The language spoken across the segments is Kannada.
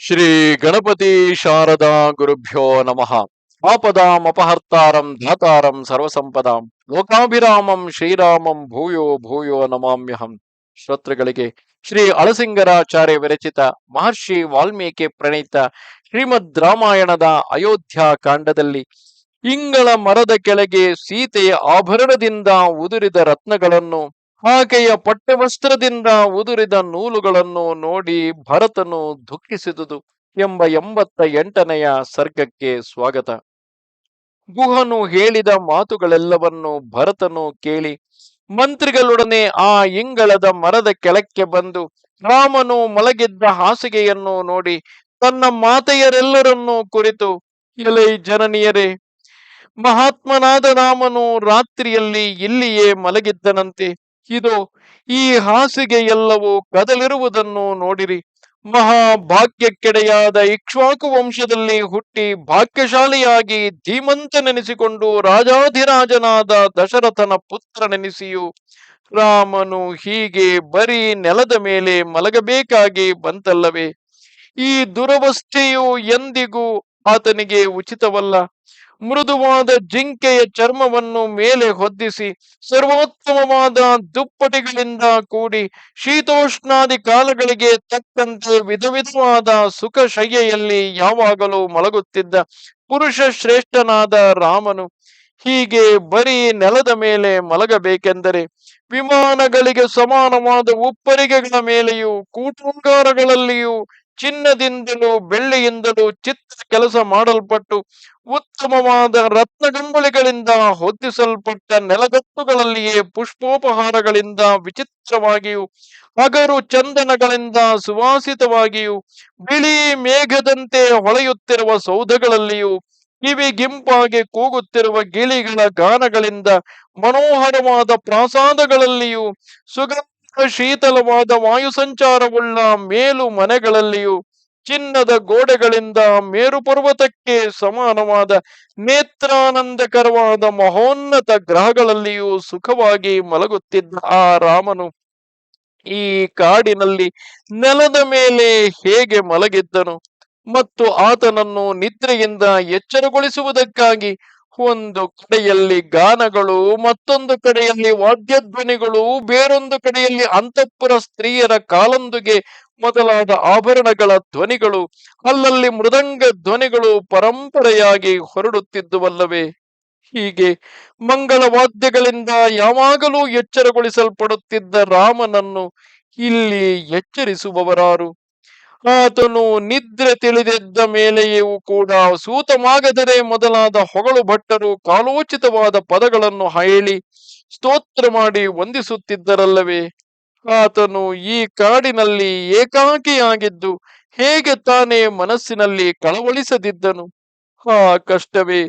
ಶ್ರೀ ಗಣಪತಿ ಶಾರದಾ ಗುರುಭ್ಯೋ ನಮಃ. ಆಪದಾಂ ಅಪಹರ್ತಾರಂ ಧಾತಾರಂ ಸರ್ವಸಂಪದಾಂ ಲೋಕಾಭಿರಾಮಂ ಶ್ರೀರಾಮಂ ಭೂಯೋ ಭೂಯೋ ನಮಾಮ್ಯಹಂ. ಶ್ರೋತೃಗಳಿಗೆ ಶ್ರೀ ಅಳಸಿಂಗರಾಚಾರ್ಯ ವಿರಚಿತ ಮಹರ್ಷಿ ವಾಲ್ಮೀಕಿ ಪ್ರಣೀತ ಶ್ರೀಮದ್ ರಾಮಾಯಣದ ಅಯೋಧ್ಯ ಕಾಂಡದಲ್ಲಿ ಇಂಗಳ ಮರದ ಕೆಳಗೆ ಸೀತೆಯ ಆಭರಣದಿಂದ ಉದುರಿದ ರತ್ನಗಳನ್ನು ಆಕೆಯ ಪಟ್ಟವಸ್ತ್ರದಿಂದ ಉದುರಿದ ನೂಲುಗಳನ್ನು ನೋಡಿ ಭರತನು ದುಃಖಿಸಿದುದು ಎಂಬ ಎಂಬತ್ತ ಎಂಟನೆಯ ಸರ್ಗಕ್ಕೆ ಸ್ವಾಗತ. ಗುಹನು ಹೇಳಿದ ಮಾತುಗಳೆಲ್ಲವನ್ನು ಭರತನು ಕೇಳಿ ಮಂತ್ರಿಗಳೊಡನೆ ಆ ಇಂಗಳದ ಮರದ ಕೆಳಕ್ಕೆ ಬಂದು ರಾಮನು ಮಲಗಿದ್ದ ಹಾಸಿಗೆಯನ್ನು ನೋಡಿ ತನ್ನ ಮಾತೆಯರೆಲ್ಲರನ್ನೂ ಕುರಿತು, ಎಲೈ ಜನನಿಯರೇ, ಮಹಾತ್ಮನಾದ ರಾಮನು ರಾತ್ರಿಯಲ್ಲಿ ಇಲ್ಲಿಯೇ ಮಲಗಿದ್ದನಂತೆ ಇದು ಈ ಹಾಸಿಗೆ ಎಲ್ಲವೂ ಕದಲಿರುವುದನ್ನು ನೋಡಿರಿ. ಮಹಾಭಾಗ್ಯಕ್ಕೆಡೆಯಾದ ಇಕ್ಷ್ವಾಕು ವಂಶದಲ್ಲಿ ಹುಟ್ಟಿ ಭಾಗ್ಯಶಾಲಿಯಾಗಿ ಧೀಮಂತನೆನಿಸಿಕೊಂಡು ರಾಜಾಧಿರಾಜನಾದ ದಶರಥನ ಪುತ್ರನೆನಿಸಿಯು. ರಾಮನು ಹೀಗೆ ಬರೀ ನೆಲದ ಮೇಲೆ ಮಲಗಬೇಕಾಗಿ ಬಂತಲ್ಲವೇ. ಈ ದುರವಸ್ಥೆಯು ಎಂದಿಗೂ ಆತನಿಗೆ ಉಚಿತವಲ್ಲ. ಮೃದುವಾದ ಜಿಂಕೆಯ ಚರ್ಮವನ್ನು ಮೇಲೆ ಹೊದ್ದಿಸಿ ಸರ್ವೋತ್ತಮವಾದ ದುಪ್ಪಟಿಗಳಿಂದ ಕೂಡಿ ಶೀತೋಷ್ಣಾದಿ ಕಾಲಗಳಿಗೆ ತಕ್ಕಂತೆ ವಿಧ ವಿಧವಾದ ಯಾವಾಗಲೂ ಮಲಗುತ್ತಿದ್ದ ಪುರುಷ ಶ್ರೇಷ್ಠನಾದ ರಾಮನು ಹೀಗೆ ಬರೀ ನೆಲದ ಮೇಲೆ ಮಲಗಬೇಕೆಂದರೆ ವಿಮಾನಗಳಿಗೆ ಸಮಾನವಾದ ಉಪ್ಪರಿಗೆಗಳ ಮೇಲೆಯೂ ಕೂಟಾಂಗಾರಗಳಲ್ಲಿಯೂ ಚಿನ್ನದಿಂದಲೂ ಬೆಳ್ಳಿಯಿಂದಲೂ ಚಿತ್ತ ಕೆಲಸ ಮಾಡಲ್ಪಟ್ಟು ಉತ್ತಮವಾದ ರತ್ನಗಂಬಳಿಗಳಿಂದ ಹೊದ್ದಿಸಲ್ಪಟ್ಟ ನೆಲಗತ್ತುಗಳಲ್ಲಿಯೇ ಪುಷ್ಪೋಪಹಾರಗಳಿಂದ ವಿಚಿತ್ರವಾಗಿಯೂ, ಹಗರು ಚಂದನಗಳಿಂದ ಸುವಾಸಿತವಾಗಿಯೂ, ಬಿಳಿ ಮೇಘದಂತೆ ಹೊಳೆಯುತ್ತಿರುವ ಸೌಧಗಳಲ್ಲಿಯೂ ಕಿವಿಗಿಂಪಾಗಿ ಕೂಗುತ್ತಿರುವ ಗಿಳಿಗಳ ಗಾನಗಳಿಂದ ಮನೋಹರವಾದ ಪ್ರಾಸಾದಗಳಲ್ಲಿಯೂ, ಸುಗಂಧ ಶೀತಲವಾದ ವಾಯು ಸಂಚಾರವುಳ್ಳ ಮೇಲು ಮನೆಗಳಲ್ಲಿಯೂ, ಚಿನ್ನದ ಗೋಡೆಗಳಿಂದ ಮೇರು ಪರ್ವತಕ್ಕೆ ಸಮಾನವಾದ ನೇತ್ರಾನಂದಕರವಾದ ಮಹೋನ್ನತ ಗ್ರಹಗಳಲ್ಲಿಯೂ ಸುಖವಾಗಿ ಮಲಗುತ್ತಿದ್ದ ಆ ರಾಮನು ಈ ಕಾಡಿನಲ್ಲಿ ನೆಲದ ಮೇಲೆ ಹೇಗೆ ಮಲಗಿದ್ದನು ಮತ್ತು ಆತನನ್ನು ನಿದ್ರೆಯಿಂದ ಎಚ್ಚರಗೊಳಿಸುವುದಕ್ಕಾಗಿ ಒಂದು ಕಡೆಯಲ್ಲಿ ಗಾನಗಳು, ಮತ್ತೊಂದು ಕಡೆಯಲ್ಲಿ ವಾದ್ಯಧ್ವನಿಗಳು, ಬೇರೊಂದು ಕಡೆಯಲ್ಲಿ ಅಂತಃಪುರ ಸ್ತ್ರೀಯರ ಕಾಲೊಂದಿಗೆ ಮೊದಲಾದ ಆಭರಣಗಳ ಧ್ವನಿಗಳು, ಅಲ್ಲಲ್ಲಿ ಮೃದಂಗ ಧ್ವನಿಗಳು ಪರಂಪರೆಯಾಗಿ ಹೊರಡುತ್ತಿದ್ದುವಲ್ಲವೇ? ಹೀಗೆ ಮಂಗಳ ವಾದ್ಯಗಳಿಂದ ಯಾವಾಗಲೂ ಎಚ್ಚರಗೊಳಿಸಲ್ಪಡುತ್ತಿದ್ದ ರಾಮನನ್ನು ಇಲ್ಲಿ ಎಚ್ಚರಿಸುವವರಾರು. ಆತನು ನಿದ್ರೆ ತಿಳಿದಿದ್ದ ಮೇಲೆಯೂ ಕೂಡ ಸೂತಮಾಗದರೆ ಮೊದಲಾದ ಹೊಗಳು ಭಟ್ಟರು ಕಾಲೋಚಿತವಾದ ಪದಗಳನ್ನು ಹೇಳಿ ಸ್ತೋತ್ರ ಮಾಡಿ ವಂದಿಸುತ್ತಿದ್ದರಲ್ಲವೇ. ಆತನು ಈ ಕಾಡಿನಲ್ಲಿ ಏಕಾಕಿಯಾಗಿದ್ದು ಹೇಗೆ ತಾನೇ ಮನಸ್ಸಿನಲ್ಲಿ ಕಳವಳಿಸದಿದ್ದನು. ಆ ಕಷ್ಟವೇ.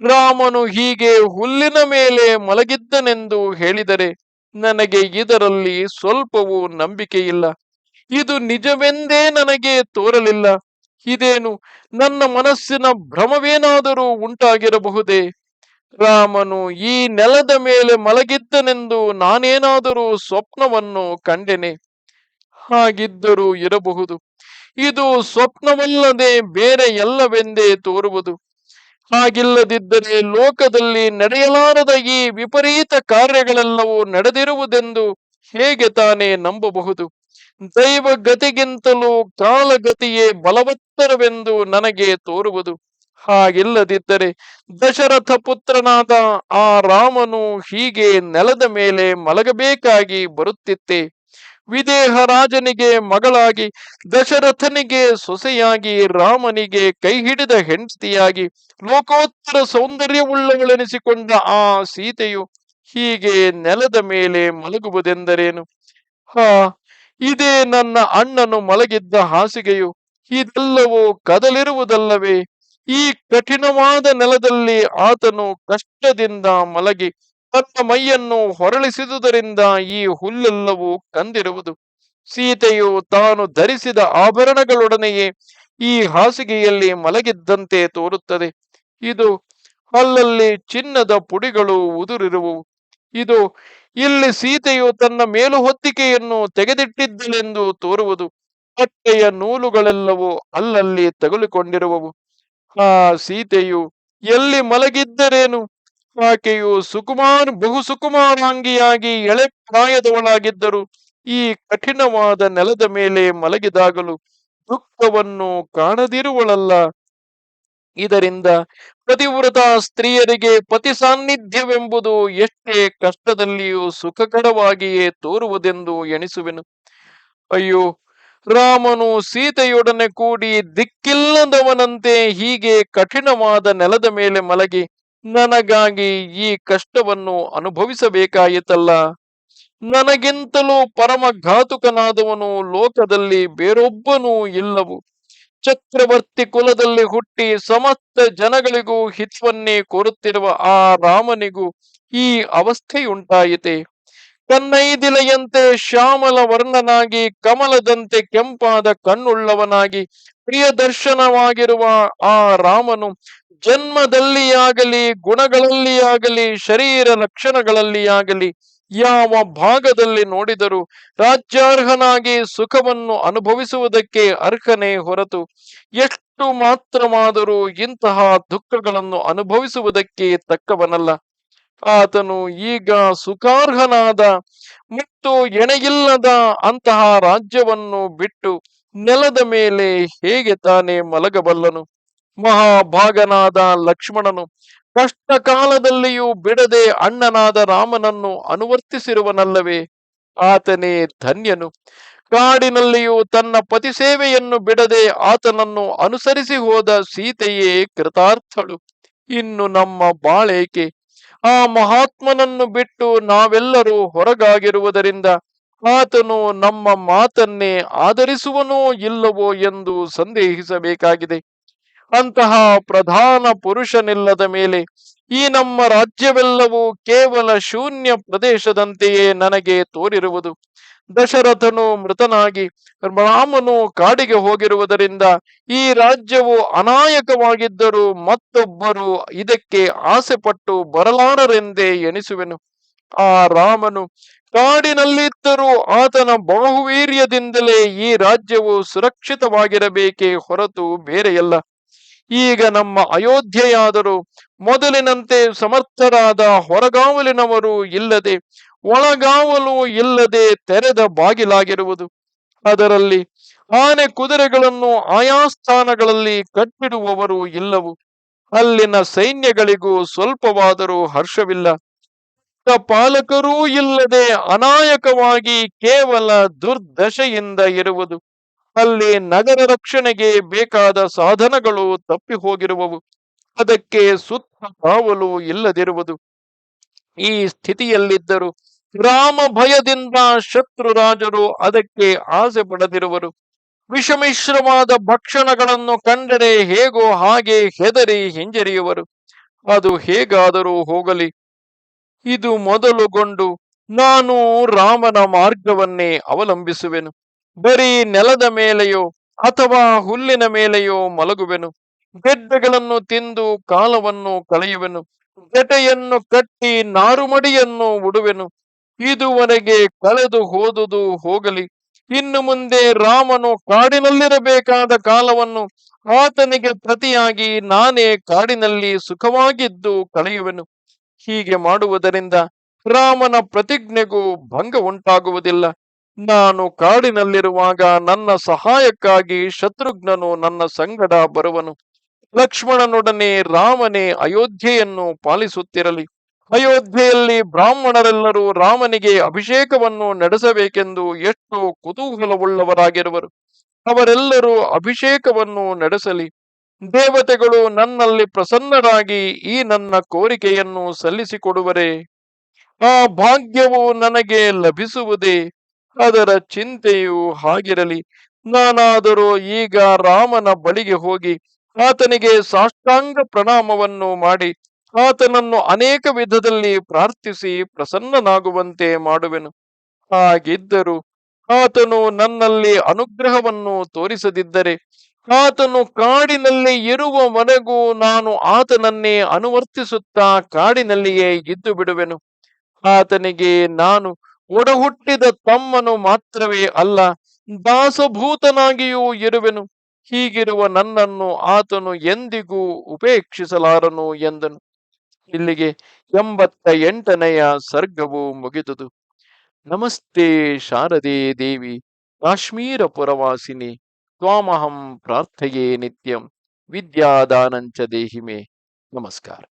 ರಾಮನು ಹೀಗೆ ಹುಲ್ಲಿನ ಮೇಲೆ ಮಲಗಿದ್ದನೆಂದು ಹೇಳಿದರೆ ನನಗೆ ಇದರಲ್ಲಿ ಸ್ವಲ್ಪವೂ ನಂಬಿಕೆಯಿಲ್ಲ. ಇದು ನಿಜವೆಂದೇ ನನಗೆ ತೋರಲಿಲ್ಲ. ಇದೇನು ನನ್ನ ಮನಸ್ಸಿನ ಭ್ರಮವೇನಾದರೂ ಉಂಟಾಗಿರಬಹುದೇ? ರಾಮನು ಈ ನೆಲದ ಮೇಲೆ ಮಲಗಿದ್ದನೆಂದು ನಾನೇನಾದರೂ ಸ್ವಪ್ನವನ್ನು ಕಂಡೆನೆ. ಹಾಗಿದ್ದರೂ ಇರಬಹುದು. ಇದು ಸ್ವಪ್ನವಲ್ಲದೆ ಬೇರೆ ಎಲ್ಲವೆಂದೇ ತೋರುವುದು. ಹಾಗಿಲ್ಲದಿದ್ದರೆ ಲೋಕದಲ್ಲಿ ನಡೆಯಲಾರದ ಈ ವಿಪರೀತ ಕಾರ್ಯಗಳೆಲ್ಲವೂ ನಡೆದಿರುವುದೆಂದು ಹೇಗೆ ತಾನೇ ನಂಬಬಹುದು? ದೈವ ಗತಿಗಿಂತಲೂ ಕಾಲಗತಿಯೇ ಬಲವತ್ತರವೆಂದು ನನಗೆ ತೋರುವುದು. ಹಾಗಿಲ್ಲದಿದ್ದರೆ ದಶರಥ ಪುತ್ರನಾದ ಆ ರಾಮನು ಹೀಗೆ ನೆಲದ ಮೇಲೆ ಮಲಗಬೇಕಾಗಿ ಬರುತ್ತಿತ್ತೆ. ವಿದೇಹ ರಾಜನಿಗೆ ಮಗಳಾಗಿ, ದಶರಥನಿಗೆ ಸೊಸೆಯಾಗಿ ರಾಮನಿಗೆ ಕೈ ಹಿಡಿದ ಹೆಂಡತಿಯಾಗಿ, ಲೋಕೋತ್ತರ ಸೌಂದರ್ಯವುಳ್ಳವಳೆನಿಸಿಕೊಂಡ ಆ ಸೀತೆಯು ಹೀಗೆ ನೆಲದ ಮೇಲೆ ಮಲಗುವುದೆಂದರೇನು? ಹಾ ಇದೇ ನನ್ನ ಅಣ್ಣನು ಮಲಗಿದ್ದ ಹಾಸಿಗೆಯು ಇದೆಲ್ಲವೂ ಕದಲಿರುವುದಲ್ಲವೇ? ಈ ಕಠಿಣವಾದ ನೆಲದಲ್ಲಿ ಆತನು ಕಷ್ಟದಿಂದ ಮಲಗಿ ತನ್ನ ಮೈಯನ್ನು ಹೊರಳಿಸಿದುದರಿಂದ ಈ ಹುಲ್ಲೆಲ್ಲವೂ ಕಂದಿರುವುದು. ಸೀತೆಯು ತಾನು ಧರಿಸಿದ ಆಭರಣಗಳೊಡನೆಯೇ ಈ ಹಾಸಿಗೆಯಲ್ಲಿ ಮಲಗಿದ್ದಂತೆ ತೋರುತ್ತದೆ. ಇದು ಅಲ್ಲಲ್ಲಿ ಚಿನ್ನದ ಪುಡಿಗಳು ಉದುರಿರುವು. ಇದು ಇಲ್ಲಿ ಸೀತೆಯು ತನ್ನ ಮೇಲು ಹೊತ್ತಿಕೆಯನ್ನು ತೆಗೆದಿಟ್ಟಿದ್ದಳೆಂದು ತೋರುವುದು. ಬಟ್ಟೆಯ ನೂಲುಗಳೆಲ್ಲವೂ ಅಲ್ಲಲ್ಲಿ ತಗುಲಿಕೊಂಡಿರುವವು. ಆ ಸೀತೆಯು ಎಲ್ಲಿ ಮಲಗಿದ್ದರೇನು? ಆಕೆಯು ಸುಕುಮಾರ್, ಬಹು ಸುಕುಮಾರಾಂಗಿಯಾಗಿ ಎಳೆ ಪ್ರಾಯದವಳಾಗಿದ್ದರು ಈ ಕಠಿಣವಾದ ನೆಲದ ಮೇಲೆ ಮಲಗಿದಾಗಲೂ ದುಃಖವನ್ನು ಕಾಣದಿರುವಳಲ್ಲ. ಇದರಿಂದ ಪ್ರತಿವ್ರತ ಸ್ತ್ರೀಯರಿಗೆ ಪತಿ ಸಾನ್ನಿಧ್ಯವೆಂಬುದು ಎಷ್ಟೇ ಕಷ್ಟದಲ್ಲಿಯೂ ಸುಖಕರವಾಗಿಯೇ ತೋರುವುದೆಂದು ಎಣಿಸುವೆನು. ಅಯ್ಯೋ, ರಾಮನು ಸೀತೆಯೊಡನೆ ಕೂಡಿ ದಿಕ್ಕಿಲ್ಲದವನಂತೆ ಹೀಗೆ ಕಠಿಣವಾದ ನೆಲದ ಮೇಲೆ ಮಲಗಿ, ನನಗಾಗಿ ಈ ಕಷ್ಟವನ್ನು ಅನುಭವಿಸಬೇಕಾಯಿತಲ್ಲ. ನನಗಿಂತಲೂ ಪರಮ ಘಾತುಕನಾದವನು ಲೋಕದಲ್ಲಿ ಬೇರೊಬ್ಬನೂ ಇಲ್ಲವು. ಚಕ್ರವರ್ತಿ ಕುಲದಲ್ಲಿ ಹುಟ್ಟಿ ಸಮಸ್ತ ಜನಗಳಿಗೂ ಹಿತ್ವನ್ನೇ ಕೋರುತ್ತಿರುವ ಆ ರಾಮನಿಗೂ ಈ ಅವಸ್ಥೆಯುಂಟಾಯಿತೆ. ಕನ್ನೈದಿಲೆಯಂತೆ ಶ್ಯಾಮಲ ವರ್ಣನಾಗಿ ಕಮಲದಂತೆ ಕೆಂಪಾದ ಕಣ್ಣುಳ್ಳವನಾಗಿ ಪ್ರಿಯ ದರ್ಶನವಾಗಿರುವ ಆ ರಾಮನು ಜನ್ಮದಲ್ಲಿಯಾಗಲಿ, ಗುಣಗಳಲ್ಲಿಯಾಗಲಿ, ಶರೀರ ಲಕ್ಷಣಗಳಲ್ಲಿಯಾಗಲಿ ಯಾವ ಭಾಗದಲ್ಲಿ ನೋಡಿದರೂ ರಾಜ್ಯಾರ್ಹನಾಗಿ ಸುಖವನ್ನು ಅನುಭವಿಸುವುದಕ್ಕೆ ಅರ್ಹನೇ ಹೊರತು ಎಷ್ಟು ಮಾತ್ರವಾದರೂ ಇಂತಹ ದುಃಖಗಳನ್ನು ಅನುಭವಿಸುವುದಕ್ಕೆ ತಕ್ಕವನಲ್ಲ. ಆತನು ಈಗ ಸುಖಾರ್ಹನಾದ ಮತ್ತು ಎಣೆಯಿಲ್ಲದ ಅಂತಹ ರಾಜ್ಯವನ್ನು ಬಿಟ್ಟು ನೆಲದ ಮೇಲೆ ಹೇಗೆ ತಾನೇ ಮಲಗಬಲ್ಲನು? ಮಹಾಭಾಗನಾದ ಲಕ್ಷ್ಮಣನು ಕಷ್ಟ ಕಾಲದಲ್ಲಿಯೂ ಬಿಡದೆ ಅಣ್ಣನಾದ ರಾಮನನ್ನು ಅನುವರ್ತಿಸಿರುವನಲ್ಲವೇ? ಆತನೇ ಧನ್ಯನು. ಕಾಡಿನಲ್ಲಿಯೂ ತನ್ನ ಪತಿ ಸೇವೆಯನ್ನು ಬಿಡದೆ ಆತನನ್ನು ಅನುಸರಿಸಿ ಹೋದ ಸೀತೆಯೇ ಕೃತಾರ್ಥಳು. ಇನ್ನು ನಮ್ಮ ಬಾಳೇಕೆ? ಆ ಮಹಾತ್ಮನನ್ನು ಬಿಟ್ಟು ನಾವೆಲ್ಲರೂ ಹೊರಗಾಗಿರುವುದರಿಂದ ಆತನು ನಮ್ಮ ಮಾತನ್ನೇ ಆಧರಿಸುವನೋ ಇಲ್ಲವೋ ಎಂದು ಸಂದೇಹಿಸಬೇಕಾಗಿದೆ. ಅಂತಹ ಪ್ರಧಾನ ಪುರುಷನಿಲ್ಲದ ಮೇಲೆ ಈ ನಮ್ಮ ರಾಜ್ಯವೆಲ್ಲವೂ ಕೇವಲ ಶೂನ್ಯ ಪ್ರದೇಶದಂತೆಯೇ ನನಗೆ ತೋರಿರುವುದು. ದಶರಥನು ಮೃತನಾಗಿ ರಾಮನು ಕಾಡಿಗೆ ಹೋಗಿರುವುದರಿಂದ ಈ ರಾಜ್ಯವು ಅನಾಯಕವಾಗಿದ್ದರೂ ಮತ್ತೊಬ್ಬರು ಇದಕ್ಕೆ ಆಸೆ ಪಟ್ಟು ಬರಲಾರರೆಂದೇ ಎಣಿಸುವೆನು. ಆ ರಾಮನು ಕಾಡಿನಲ್ಲಿದ್ದರೂ ಆತನ ಬಾಹುವೀರ್ಯದಿಂದಲೇ ಈ ರಾಜ್ಯವು ಸುರಕ್ಷಿತವಾಗಿರಬೇಕೇ ಹೊರತು ಬೇರೆಯಲ್ಲ. ಈಗ ನಮ್ಮ ಅಯೋಧ್ಯೆಯಾದರೂ ಮೊದಲಿನಂತೆ ಸಮರ್ಥರಾದ ಹೊರಗಾವಲಿನವರು ಇಲ್ಲದೆ, ಒಳಗಾವಲು ಇಲ್ಲದೆ ತೆರೆದ ಬಾಗಿಲಾಗಿರುವುದು. ಅದರಲ್ಲಿ ಆನೆ ಕುದುರೆಗಳನ್ನು ಆಯಾ ಸ್ಥಾನಗಳಲ್ಲಿ ಕಟ್ಟಿಡುವವರು ಇಲ್ಲವು. ಅಲ್ಲಿನ ಸೈನ್ಯಗಳಿಗೂ ಸ್ವಲ್ಪವಾದರೂ ಹರ್ಷವಿಲ್ಲ. ಪಾಲಕರೂ ಇಲ್ಲದೆ ಅನಾಯಕವಾಗಿ ಕೇವಲ ದುರ್ದಶೆಯಿಂದ ಇರುವುದು. ಅಲ್ಲಿ ನಗರ ರಕ್ಷಣೆಗೆ ಬೇಕಾದ ಸಾಧನಗಳು ತಪ್ಪಿ ಹೋಗಿರುವವು ಅದಕ್ಕೆ ಸುತ್ತ ಕಾವಲು ಇಲ್ಲದಿರುವುದು. ಈ ಸ್ಥಿತಿಯಲ್ಲಿದ್ದರು ರಾಮ ಭಯದಿಂದ ಶತ್ರು ರಾಜರು ಅದಕ್ಕೆ ಆಸೆ ಪಡೆದಿರುವರು. ವಿಷಮಿಶ್ರವಾದ ಭಕ್ಷಣಗಳನ್ನು ಕಂಡರೆ ಹೇಗೋ ಹಾಗೆ ಹೆದರಿ ಹಿಂಜರಿಯುವರು. ಅದು ಹೇಗಾದರೂ ಹೋಗಲಿ. ಇದು ಮೊದಲುಗೊಂಡು ನಾನು ರಾಮನ ಮಾರ್ಗವನ್ನೇ ಅವಲಂಬಿಸುವೆನು. ಬರೀ ನೆಲದ ಮೇಲೆಯೋ ಅಥವಾ ಹುಲ್ಲಿನ ಮೇಲೆಯೋ ಮಲಗುವೆನು. ಗೆಡ್ಡೆಗಳನ್ನು ತಿಂದು ಕಾಲವನ್ನು ಕಳೆಯುವೆನು. ಜಟೆಯನ್ನು ಕಟ್ಟಿ ನಾರುಮಡಿಯನ್ನು ಉಡುವೆನು. ಇದುವರೆಗೆ ಕಳೆದು ಹೋದುದು ಹೋಗಲಿ. ಇನ್ನು ಮುಂದೆ ರಾಮನು ಕಾಡಿನಲ್ಲಿರಬೇಕಾದ ಕಾಲವನ್ನು ಆತನಿಗೆ ಪ್ರತಿಯಾಗಿ ನಾನೇ ಕಾಡಿನಲ್ಲಿ ಸುಖವಾಗಿದ್ದು ಕಳೆಯುವೆನು. ಹೀಗೆ ಮಾಡುವುದರಿಂದ ರಾಮನ ಪ್ರತಿಜ್ಞೆಗೂ ಭಂಗ ಉಂಟಾಗುವುದಿಲ್ಲ. ನಾನು ಕಾಡಿನಲ್ಲಿರುವಾಗ ನನ್ನ ಸಹಾಯಕ್ಕಾಗಿ ಶತ್ರುಘ್ನನು ನನ್ನ ಸಂಗಡ ಬರುವನು. ಲಕ್ಷ್ಮಣನೊಡನೆ ರಾಮನೇ ಅಯೋಧ್ಯೆಯನ್ನು ಪಾಲಿಸುತ್ತಿರಲಿ. ಅಯೋಧ್ಯೆಯಲ್ಲಿ ಬ್ರಾಹ್ಮಣರೆಲ್ಲರೂ ರಾಮನಿಗೆ ಅಭಿಷೇಕವನ್ನು ನಡೆಸಬೇಕೆಂದು ಎಷ್ಟು ಕುತೂಹಲವುಳ್ಳವರಾಗಿರುವರು. ಅವರೆಲ್ಲರೂ ಅಭಿಷೇಕವನ್ನು ನಡೆಸಲಿ. ದೇವತೆಗಳು ನನ್ನಲ್ಲಿ ಪ್ರಸನ್ನರಾಗಿ ಈ ನನ್ನ ಕೋರಿಕೆಯನ್ನು ಸಲ್ಲಿಸಿಕೊಡುವರೆ. ಆ ಭಾಗ್ಯವು ನನಗೆ ಲಭಿಸುವುದೇ. ಅದರ ಚಿಂತೆಯು ಹಾಗಿರಲಿ. ನಾನಾದರೂ ಈಗ ರಾಮನ ಬಳಿಗೆ ಹೋಗಿ ಆತನಿಗೆ ಸಾಷ್ಟಾಂಗ ಪ್ರಣಾಮವನ್ನು ಮಾಡಿ ಆತನನ್ನು ಅನೇಕ ವಿಧದಲ್ಲಿ ಪ್ರಾರ್ಥಿಸಿ ಪ್ರಸನ್ನನಾಗುವಂತೆ ಮಾಡುವೆನು. ಹಾಗಿದ್ದರೂ ಆತನು ನನ್ನಲ್ಲಿ ಅನುಗ್ರಹವನ್ನು ತೋರಿಸದಿದ್ದರೆ ಆತನು ಕಾಡಿನಲ್ಲಿ ಇರುವವರೆಗೂ ನಾನು ಆತನನ್ನೇ ಅನುವರ್ತಿಸುತ್ತಾ ಕಾಡಿನಲ್ಲಿಯೇ ಇದ್ದು ಬಿಡುವೆನು ಆತನಿಗೆ ನಾನು ಒಡಹುಟ್ಟಿದ ತಮ್ಮನು ಮಾತ್ರವೇ ಅಲ್ಲ, ದಾಸಭೂತನಾಗಿಯೂ ಇರುವೆನು. ಹೀಗಿರುವ ನನ್ನನ್ನು ಆತನು ಎಂದಿಗೂ ಉಪೇಕ್ಷಿಸಲಾರನು ಎಂದನು. ಇಲ್ಲಿಗೆ ಎಂಬತ್ತ ಎಂಟನೆಯ ಸರ್ಗವು ಮುಗಿದುದು. ನಮಸ್ತೆ ಶಾರದೆ ದೇವಿ ಕಾಶ್ಮೀರ ಪುರವಾಸಿನಿ ತ್ವಾಮಹಂ ಪ್ರಾರ್ಥಯೇ ನಿತ್ಯಂ, ವಿದ್ಯಾದಾನಂಚ ದೇಹಿಮೆ. ನಮಸ್ಕಾರ.